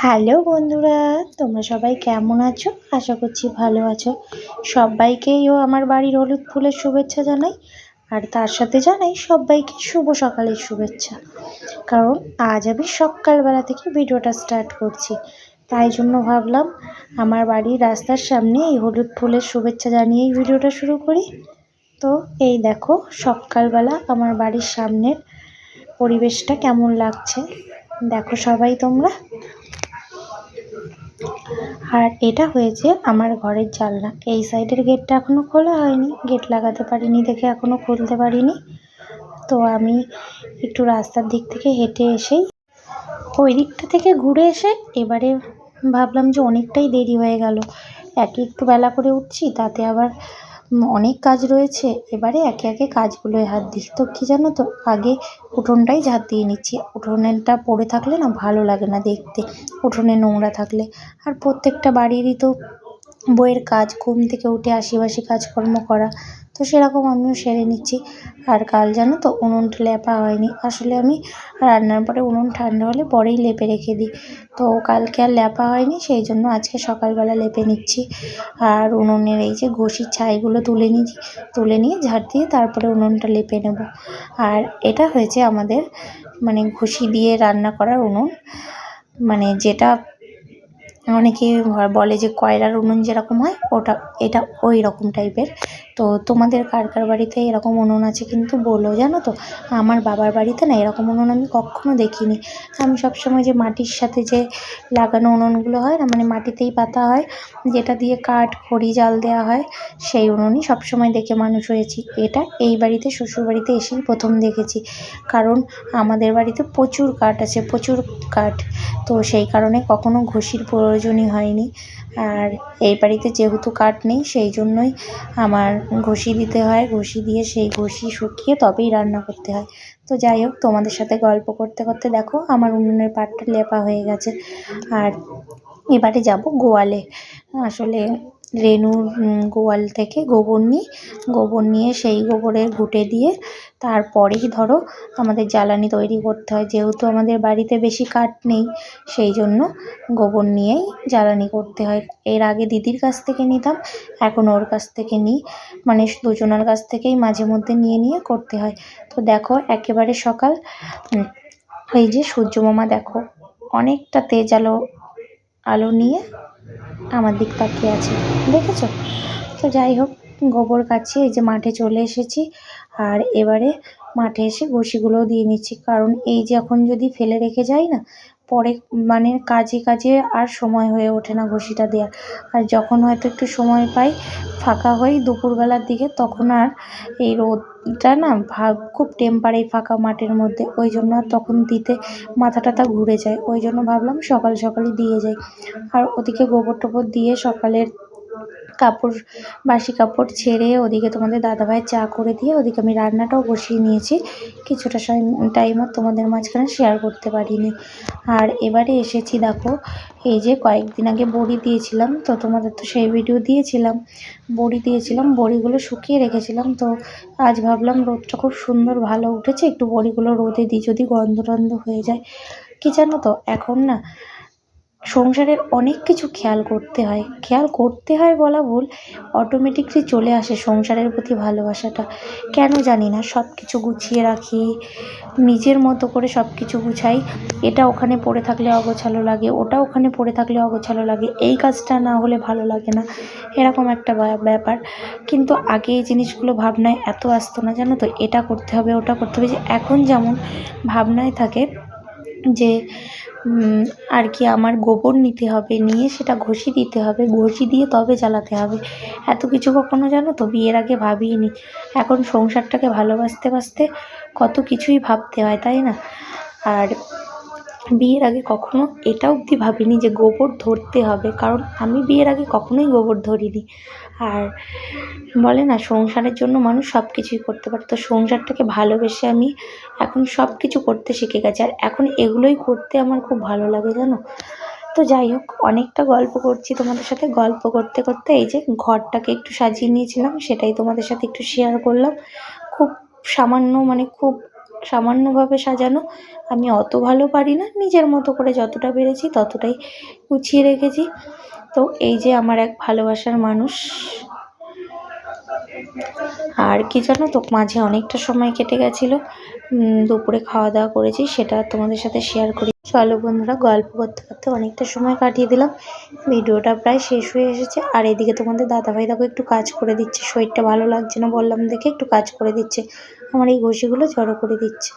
Hello বন্ধুরা, তোমরা সবাই কেমন আছো? আশা করছি ভালো আছো। সবাইকেইও আমার বাড়ির হলুদ ফুলের শুভেচ্ছা জানাই, আর তার সাথে জানাই সবাইকে শুভ সকালের শুভেচ্ছা। কারণ আজ আমি সকালবেলা থেকে ভিডিওটা স্টার্ট করছি। তাই জন্য ভাবলাম, আমার বাড়ির রাস্তার সামনে এই হলুদ ফুলের শুভেচ্ছা জানিয়েই ভিডিওটা শুরু করি। তো এই দেখো, সকালবেলা আমার বাড়ির সামনের পরিবেশটা কেমন লাগছে? দেখো সবাই তোমরা। আর এটা হয়েছে আমার ঘরের জানলা। এই সাইডের গেটটা এখনও খোলা হয়নি। গেট লাগাতে পারিনি দেখে এখনও খুলতে পারিনি। তো আমি একটু রাস্তার দিক থেকে হেঁটে এসেই ওই দিকটা থেকে ঘুরে এসে এবারে ভাবলাম যে অনেকটাই দেরি হয়ে গেল। একে একটু বেলা করে উঠছি, তাতে আবার অনেক কাজ রয়েছে। এবারে একে একে কাজগুলোয় হাত দিই। তো কী জানো তো, আগে উঠোনটাই ঝাঁত দিয়ে নিচ্ছি। উঠোনেরটা পড়ে থাকলে না ভালো লাগে না দেখতে। উঠোনে নোংরা থাকলে। আর প্রত্যেকটা বাড়িরই তো বইয়ের কাজ, ঘুম থেকে উঠে আশেপাশে কাজকর্ম করা। তো সেরকম আমিও সেরে নিচ্ছি। আর কাল জানো তো উনুনটা লেপা হয়নি। আসলে আমি রান্নার পরে উনুন ঠান্ডা হলে পরেই লেপে রেখে দিই। তো কালকে আর লেপা হয়নি, সেই জন্য আজকে সকালবেলা লেপে নিচ্ছি। আর উনুনের এই যে ঘষির ছাইগুলো তুলে নিচ্ছি তুলে নিয়ে ঝাড় দিয়ে তারপরে উনুনটা লেপে নেব। আর এটা হয়েছে আমাদের মানে ঘষি দিয়ে রান্না করার উনুন। মানে যেটা অনেকে বলে যে কয়লার উনুন যেরকম হয়, ওটা, এটা ওই রকম টাইপের তো তোমাদের কার কার বাড়িতে এরকম উনুন আছে কিন্তু বলো, জানো তো? আমার বাবার বাড়িতে না এরকম উনুন আমি কখনো দেখিনি। আমি সবসময় যে মাটির সাথে যে লাগানো উনুনগুলো হয় না মানে মাটিতেই পাতা হয়, যেটা দিয়ে কাঠ, খড়ি, জাল দেওয়া হয়, সেই উনুনই সবসময় দেখে মানুষ হয়েছি। এটা এই বাড়িতে, শ্বশুর বাড়িতে এসেই প্রথম দেখেছি। কারণ আমাদের বাড়িতে প্রচুর কাঠ আছে, প্রচুর কাঠ। তো সেই কারণে কখনো ঘষির প্রয়োজনই হয়নি। আর এই বাড়িতে যেহেতু কাঠ নেই, সেই জন্যই আমার ঘষি দিতে হয়, ঘষি দিয়ে সেই ঘষি শুকিয়ে তবেই রান্না করতে হয়। তো যাই হোক, তোমাদের সাথে গল্প করতে করতে দেখো, আমার উনুনের পাটটা লেপা হয়ে গেছে। আর এবারে যাব গোয়ালে। আসলে রেনুর গোয়াল থেকে গোবর নিই। গোবর নিয়ে সেই গোবরে ঘুঁটে দিয়ে তারপরেই ধরো আমাদের জ্বালানি তৈরি করতে হয়। যেহেতু আমাদের বাড়িতে বেশি কাঠ নেই, সেই জন্য গোবর নিয়েই জ্বালানি করতে হয়। এর আগে দিদির কাছ থেকে নিতাম, এখন ওর কাছ থেকে নিই। মানে দুজনের কাছ থেকেই মাঝে মধ্যে নিয়ে নিয়ে করতে হয়। তো দেখো, একেবারে সকাল এই যে সূর্য মামা দেখো, অনেকটা তেজ আলো আলো নিয়ে আমার দিক তাকিয়ে আছে। দেখেছ? তো যাই হোক, গোবর কাছে এই যে মাঠে চলে এসেছি। আর এবারে মাঠে এসে ঘষিগুলোও দিয়ে নিচ্ছি। কারণ এই যে এখন যদি ফেলে রেখে যাই না পরে মানে কাজে কাজে আর সময় হয়ে ওঠে না ঘষিটা দেওয়ার আর যখন হয়তো একটু সময় পাই, ফাঁকা হই দুপুরবেলার দিকে, তখন আর এই রোদটা না ভাব খুব টেম্পার ফাঁকা মাঠের মধ্যে। ওই জন্য তখন দিতে মাথা টাথা ঘুরে যায়। ওই জন্য ভাবলাম সকাল সকালই দিয়ে যাই। আর ওদিকে গোবর টোবর দিয়ে সকালের কাপড়, বাসি কাপড় ছেড়ে ওদিকে তোমাদের দাদাভাই চা করে দিয়ে ওদিকে আমি রান্নাটাও বসিয়ে নিয়েছি। কিছুটা সময় টাইম তোমাদের মাঝখানে শেয়ার করতে পারিনি। আর এবারে এসেছি দেখো, এই যে কয়েকদিন আগে বড়ি দিয়েছিলাম, তো তোমাদের তো সেই ভিডিও দিয়েছিলাম। বড়ি দিয়েছিলাম, বড়িগুলো শুকিয়ে রেখেছিলাম, তো আজ ভাবলাম রোদটা খুব সুন্দর ভালো উঠেছে, একটু বড়িগুলো রোদে দিই, যদি গন্ধ টন্ধ হয়ে যায়। কী জানো তো, এখন না সংসারের অনেক কিছু খেয়াল করতে হয়। খেয়াল করতে হয় বলা ভুল অটোমেটিকলি চলে আসে সংসারের প্রতি ভালোবাসাটা। কেন জানি না সব কিছু গুছিয়ে রাখি, নিজের মতো করে সব কিছু গুছাই। এটা ওখানে পড়ে থাকলে অগোছালো লাগে, ওটা ওখানে পড়ে থাকলে অগোছালো লাগে। এই কাজটা না হলে ভালো লাগে না। এরকম একটা ব্যাপার। কিন্তু আগে এই জিনিসগুলো ভাবনায় এত আসতো না, জানো তো? এটা করতে হবে, ওটা করতে হবে। যে এখন যেমন ভাবনায় থাকে যে আর কি আমার গোবর নিতে হবে, নিয়ে সেটা ঘষি দিতে হবে, ঘষি দিয়ে তবে জ্বালাতে হবে। এত কিছু কখনো জানো তো? বিয়ের আগে ভাবিনি এখন সংসারটাকে ভালোবাসতে বাসতে কত কিছুই ভাবতে হয়, তাই না? আর বিয়ের আগে কখনো এটা অবধি ভাবিনি যে গোবর ধরতে হবে, কারণ আমি বিয়ের আগে কখনোই গোবর ধরিনি। আর বলে না, সংসারের জন্য মানুষ সব কিছুই করতে পারে। তো সংসারটাকে ভালোবেসে আমি এখন সব কিছু করতে শিখে গেছি। আর এখন এগুলোই করতে আমার খুব ভালো লাগে, জানো? তো যাই হোক, অনেকটা গল্প করছি তোমাদের সাথে। গল্প করতে করতে এই যে ঘরটাকে একটু সাজিয়ে নিয়েছিলাম, সেটাই তোমাদের সাথে একটু শেয়ার করলাম। খুব সামান্য মানে খুব সামান্যভাবে সাজানো। আমি অত ভালো পারি না, নিজের মতো করে যতটা পেরেছি ততটাই গুছিয়ে রেখেছি। তো এই যে আমার এক ভালোবাসার মানুষ। আর কি জানো তো, মাঝে অনেকটা সময় কেটে গেছিল। দুপুরে খাওয়া দাওয়া করেছি, সেটা তোমাদের সাথে শেয়ার করি। চলো বন্ধুরা, গল্প করতে করতে অনেকটা সময় কাটিয়ে দিলাম। ভিডিওটা প্রায় শেষ হয়ে এসেছে। আর এদিকে তোমাদের দাদাভাই দেখো একটু কাজ করে দিচ্ছে। শরীরটা ভালো লাগছে না বললাম দেখে একটু কাজ করে দিচ্ছে। আমার এই ঘষিগুলো জড়ো করে দিচ্ছে।